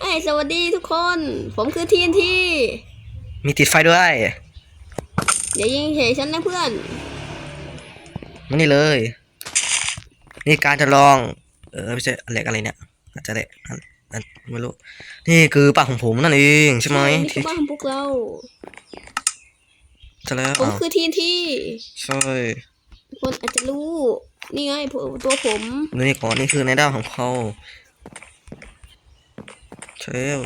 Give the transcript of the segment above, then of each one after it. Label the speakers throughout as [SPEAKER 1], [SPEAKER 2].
[SPEAKER 1] ไอ้ยสวัสดีทุกคน ผมคือทีนที
[SPEAKER 2] มีติดไฟด้วย
[SPEAKER 1] อย่ายิงเฉยฉันนะเพื่อน
[SPEAKER 2] มานี่เลย นี่การจะลอง เออไม่ใช่อะไรอะไรเนี่ยอาจจะแหละอันอันไม่รู้นี่คือปากของผมนั่นเองใช่ไหม
[SPEAKER 1] นี่คือบ้านของพวกเรา
[SPEAKER 2] ใช่แล้ว
[SPEAKER 1] ผม
[SPEAKER 2] อ้าว
[SPEAKER 1] คือทีนที
[SPEAKER 2] ใช่
[SPEAKER 1] ทุกคนอาจจะรู้ นี่ไงผมตัวผม
[SPEAKER 2] ดูนี่ก่อนนี่คือในด้านของเขา ใช่แล้ว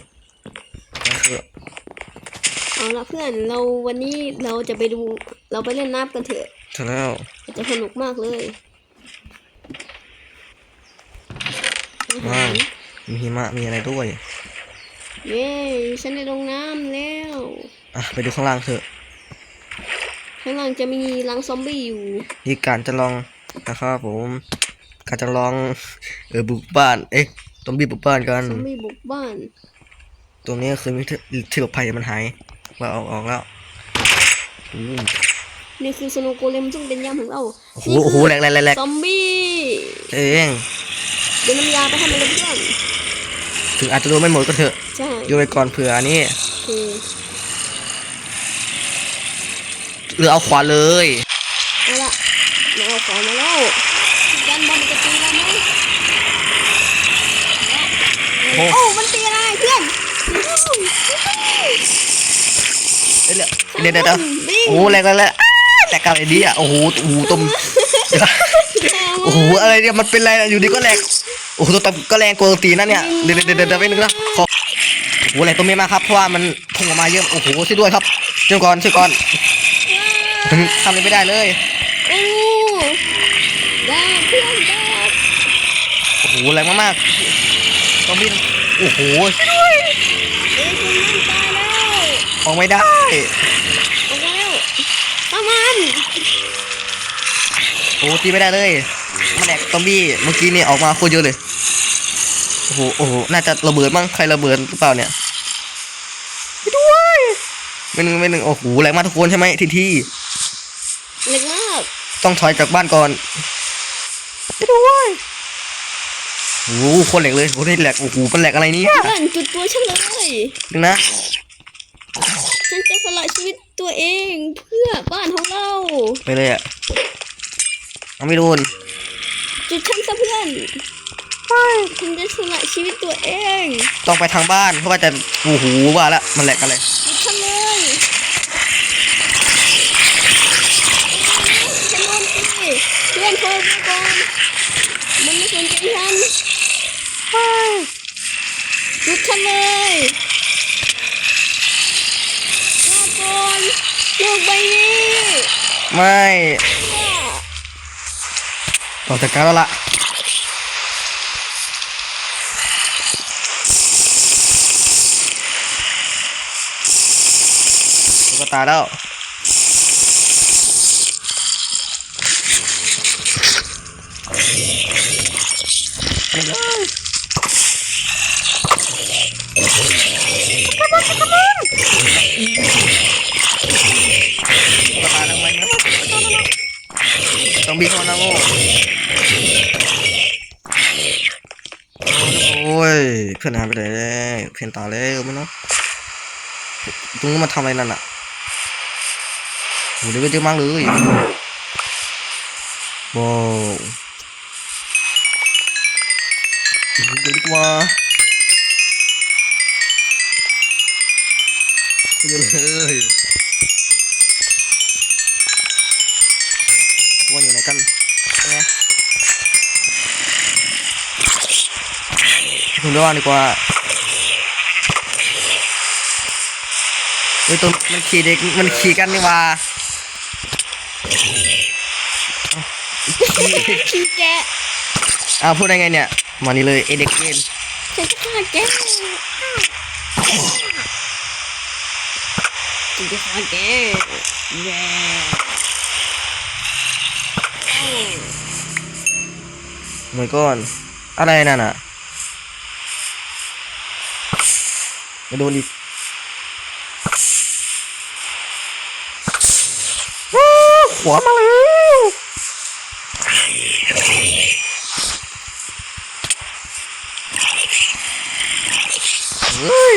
[SPEAKER 2] นั่นคือ
[SPEAKER 1] เอาละเพื่อนเราวันนี้เราจะไปดูเราไปเล่นน้ำกันเถอะ
[SPEAKER 2] ใช่แล้ว
[SPEAKER 1] จะสนุกมากเลยอาหา
[SPEAKER 2] ว้าว
[SPEAKER 1] ร
[SPEAKER 2] มีหิมะมีอะไรด้วย
[SPEAKER 1] เย้ฉันได้ลงน้ำแล้ว
[SPEAKER 2] อะไปดูข้างล่างเถอะ
[SPEAKER 1] ข้างล่างจะมีรังซอมบี้อยู่
[SPEAKER 2] นี่การจะลองนะครับผมการจะลองเออบุกบ้านเอ๊ะ ตอมบี้บุกบ้านกัน
[SPEAKER 1] ซอมบี้บุกบ้าน
[SPEAKER 2] ตรงนี้คือมีที่ที่หลบภัยมันหายว่าเอาออกแล้วอืม
[SPEAKER 1] นี่คือสโนว์โกเลมซึ่งเป็นยามของเรา
[SPEAKER 2] โอ้โห
[SPEAKER 1] นี่
[SPEAKER 2] โอ้โห
[SPEAKER 1] คือ
[SPEAKER 2] แหลกแหลกแหลกแหลก
[SPEAKER 1] ซอมบี้
[SPEAKER 2] เอง
[SPEAKER 1] เดี๋ยวน้ำยาไปให้มันเลยเพื่อน
[SPEAKER 2] ถึงอาจจะดูไม่หมดก็เถอะ
[SPEAKER 1] ใช่
[SPEAKER 2] โยนไปก่อนเผื่ออันนี้
[SPEAKER 1] โอเค
[SPEAKER 2] หรือเอาขวานเลย
[SPEAKER 1] เอาละเราเอาของมาแล้วดันบอลมันจะตีเราไหม
[SPEAKER 2] โอ้
[SPEAKER 1] โอ้มันตีอะไรเพื่อน
[SPEAKER 2] เอ้ยเดี๋ยวเดี๋ยวเดี๋ยวโอ้โหแหลกแหลกแหลกอ้าแหลกอะไรดีอะโอ้โหโอ้โหต้มโอ้โหอะไรเนี่ยมันเป็นอะไรนะอยู่ดีก็แหลกโอ้โหตัวตับก็แรงกว่าตีนั่นเนี่ยเดี๋ยวเดี๋ยวเดี๋ยวเดี๋ยวไปนึงนะขอโอ้โหแหลกตัวเมียมากครับเพราะว่ามันพุ่งออกมาเยอะโอ้โหช่วยด้วยครับช่วยก่อนช่วยก่อนทำอะไรไม่ได้เลย
[SPEAKER 1] โอ้ดาบเพื่อนดาบ
[SPEAKER 2] โอ้โหแรงมากๆ ต้องบินโอ้โห
[SPEAKER 1] เอ้ยคุณนั่นตายแล้ว
[SPEAKER 2] ออกไม่ได้
[SPEAKER 1] ออกมาแล้วประมัน
[SPEAKER 2] โอ้ตีไม่ได้เลยมันแดกซอมบี้เมื่อกี้นี่ออกมาโคตรเยอะเลยโอ้โหโอ้โหน่าจะระเบิดมั้งใครระเบิดหรือเปล่าเนี่ยไปด้วยไม่หนึ่งไม่หนึ่งโอ้โหแรงมากทุกคนใช่ไหมทีที่
[SPEAKER 1] เล็กมาก
[SPEAKER 2] ต้องถอยจากบ้านก่อนไปด้วย โอ้โหโคนแหลกเลยโอ้โหนี่แหลกโอ้โหมันแหลกอะไรเนี่ย
[SPEAKER 1] เพื่อนจุดตัวฉันเลย
[SPEAKER 2] นึงนะ
[SPEAKER 1] ฉันจะสละชีวิตตัวเองเพื่อบ้านของเรา
[SPEAKER 2] ไปเลยอะเอาไม่โดน
[SPEAKER 1] จุดฉันซะเพื่อนฉันจะสละชีวิตตัวเอง
[SPEAKER 2] ต้องไปทางบ้านเพราะว่าจะโอ้โหว่าละมันแหลกอะไร
[SPEAKER 1] จุดฉันเลยฉันโดนตีเพื่อนโทรมาก่อนมันไม่สนใจฉันจุดฉันเลยลาก่อน กใบนี้
[SPEAKER 2] ไม่ต้อจัดการแล้วล่ะตุ๊กตาแล้วตุ๊ ต้องบีบเข้ามานะโง่โอ้ยเพื่อนหายไปไหนแล้วเพื่อนตายแล้วไม่เนาะตรงนี้มาทำอะไรนั่นอะโหเดี๋ยไปเจอมากเลยว้าวเดี๋ยวดีกว่าเดี๋ยวเลย ว่าอยู่ไหนกันเนี่ยคุณระวังดีกว่าเฮ้ยตัวมันขี่เด็กมันขี่กันนี่หว่า
[SPEAKER 1] ขี้แกะ
[SPEAKER 2] อ้าวพูดได้ไงเนี่ย มานี่เลยไอเด็กเกม
[SPEAKER 1] ฉันจะฆ่าแกฉันจะฆ่าแกแย่
[SPEAKER 2] เหมือนก่อน อะไรนั่นอะมาโดนอีกว้าวมาแล้วเอ้ย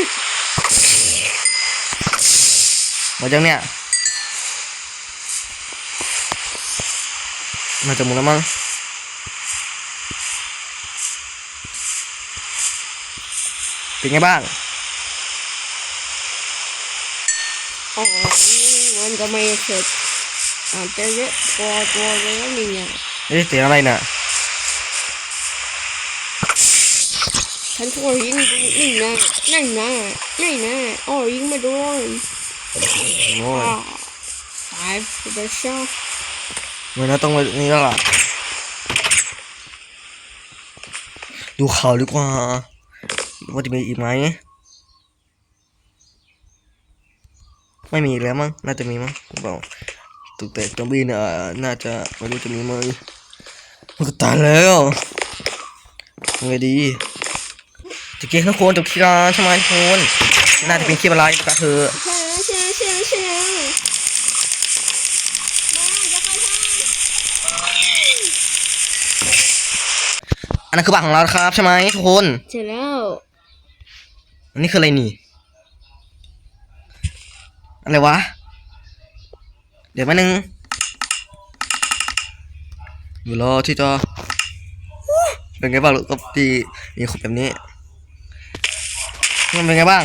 [SPEAKER 2] มดจังเนี่ยมาจะหมดแล้วมั้ง เป็นไงบ้าง
[SPEAKER 1] อ๋อมันก็ไม่เสร็จอาจจะเยอะพอตัวแล้วนี่ไง
[SPEAKER 2] เอ๊ะเสียงอะไรน่ะ
[SPEAKER 1] ฉันก็ยิงดูนี่นะนั่นนะนี่นะอ๋อยิงไม่โดน
[SPEAKER 2] โอ้ย
[SPEAKER 1] อ่าตายไปซะ
[SPEAKER 2] เมื่อนั้นต้องไปนี่แล้วล่ะดูข่าวดีกว่า ว่าจะมีอีกไหมไม่มีแล้วมั้งน่าจะมีมั้งหรือเปล่าตุกแต่ตอมบี้เนี่ยน่าจะไม่รู้จะมีไหมมันก็ตายแล้วไงดีจะเกมทุกคนจบคลิปแล้วใช่ไหมทุกคนน่าจะเป็นคลิปอะไรก็เถอะ
[SPEAKER 1] ใช่ใช่ใช่ใช่มาจะ
[SPEAKER 2] อันนั้นคือบัตรของเราครับใช่ไหมทุกคน
[SPEAKER 1] เสร็จแล้ว
[SPEAKER 2] อันนี้คืออะไรนี่ อะไรวะ เดี๋ยวมานึงอยู่รอที่จะเป็นไงบ้างลูกกับตีมีคนแบบนี้มันเป็นไงบ้าง